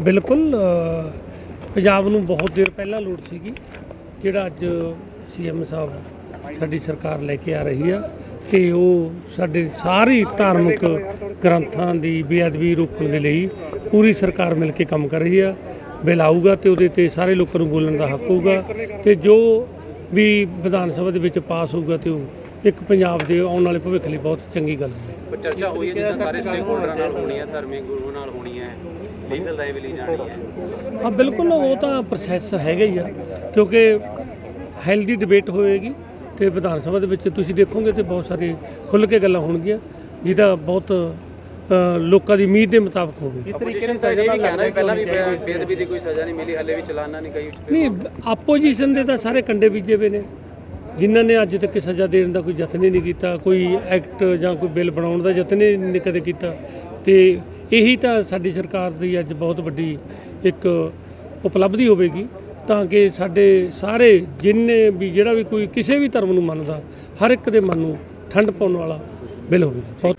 ਬਿਲਕੁਲ ਪੰਜਾਬ ਨੂੰ ਬਹੁਤ ਦੇਰ ਪਹਿਲਾਂ ਲੋੜ ਸੀਗੀ, ਜਿਹੜਾ ਅੱਜ ਸੀਐਮ ਸਾਹਿਬ ਸਾਡੀ ਸਰਕਾਰ ਲੈ ਕੇ ਆ ਰਹੀ ਆ, ਤੇ ਉਹ ਸਾਡੇ ਸਾਰੇ ਧਾਰਮਿਕ ਗ੍ਰੰਥਾਂ ਦੀ ਬੇਅਦਬੀ ਰੋਕਣ ਦੇ ਲਈ ਪੂਰੀ ਸਰਕਾਰ ਮਿਲ ਕੇ ਕੰਮ ਕਰ ਰਹੀ ਆ। ਬਿੱਲ ਆਊਗਾ ਤੇ ਉਹਦੇ ਤੇ ਸਾਰੇ ਲੋਕਾਂ ਨੂੰ ਬੋਲਣ ਦਾ ਹੱਕ ਹੋਊਗਾ ਤੇ ਜੋ ਵੀ ਵਿਧਾਨ ਸਭਾ ਦੇ ਵਿੱਚ ਪਾਸ ਹੋਊਗਾ ਤੇ ਉਹ ਇੱਕ ਪੰਜਾਬ ਦੇ ਆਉਣ ਵਾਲੇ ਭਵਿੱਖ ਲਈ ਬਹੁਤ ਚੰਗੀ ਗੱਲ ਹੈ। ਚਰਚਾ ਹੋਈ ਹੈ ਜਿੱਦਾਂ ਸਾਰੇ ਸਟੇਕ ਹੋਲਡਰਾਂ ਨਾਲ ਹੋਣੀ ਹੈ, ਧਾਰਮਿਕ ਗੁਰੂਆਂ ਨਾਲ ਹੋਣੀ ਹੈ। ਲੀਗਲ ਵੀ ਜਾਣੀ ਹੈ। ਹਾਂ ਬਿਲਕੁਲ ਉਹ ਤਾਂ ਪ੍ਰੋਸੈਸ ਹੈਗਾ ਹੀ ਆ ਕਿਉਂਕਿ ਹੈਲਦੀ ਡਿਬੇਟ ਹੋਏਗੀ ਤੇ ਵਿਧਾਨ ਸਭਾ ਦੇ ਵਿੱਚ ਤੁਸੀਂ ਦੇਖੋਗੇ ਤੇ ਬਹੁਤ ਸਾਰੇ ਖੁੱਲ੍ਹ ਕੇ ਗੱਲਾਂ ਹੋਣਗੀਆਂ ਜਿਹਦਾ ਬਹੁਤ ਲੋਕਾਂ ਦੀ ਉਮੀਦ ਦੇ ਮੁਤਾਬਕ ਹੋਵੇਗੀ। ਇਸ ਤਰੀਕੇ ਨਾਲ ਵੀ ਕਹਿਣਾ ਵੀ ਪਹਿਲਾਂ ਵੀ ਬੇ- ਬੇਅਦਬੀ ਦੀ ਕੋਈ ਸਜ਼ਾ ਨਹੀਂ ਮਿਲੀ ਹਲੇ ਵੀ ਚਲਾਨਾ ਨਹੀਂ ਕਈ ਨਹੀਂ ਆਪੋਜੀਸ਼ਨ ਦੇ ਤਾਂ ਸਾਰੇ ਕੰਡੇ ਬੀਜੇ ਹੋਏ ਨੇ ਜਿਨ੍ਹਾਂ ਨੇ ਅੱਜ ਤੱਕ ਸਜ਼ਾ ਦੇਣ ਦਾ ਕੋਈ ਯਤਨ ਹੀ ਨਹੀਂ ਕੀਤਾ ਕੋਈ ਐਕਟ ਜਾਂ ਕੋਈ ਬਿੱਲ ਬਣਾਉਣ ਦਾ ਯਤਨ ਹੀ ਨਹੀਂ ਕਦੇ ਕੀਤਾ ਤੇ ਇਹੀ ਤਾਂ ਸਾਡੀ ਸਰਕਾਰ ਦੀ ਅੱਜ ਬਹੁਤ ਵੱਡੀ ਇੱਕ ਉਪਲਬਧੀ ਹੋਵੇਗੀ, ਤਾਂ ਕਿ ਸਾਡੇ ਸਾਰੇ ਜਿੰਨੇ ਵੀ ਜਿਹੜਾ ਵੀ ਕੋਈ ਕਿਸੇ ਵੀ ਧਰਮ ਨੂੰ ਮੰਨਦਾ, ਹਰ ਇੱਕ ਦੇ ਮਨ ਨੂੰ ਠੰਡ ਪਾਉਣ ਵਾਲਾ ਬਿੱਲ ਹੋਵੇਗਾ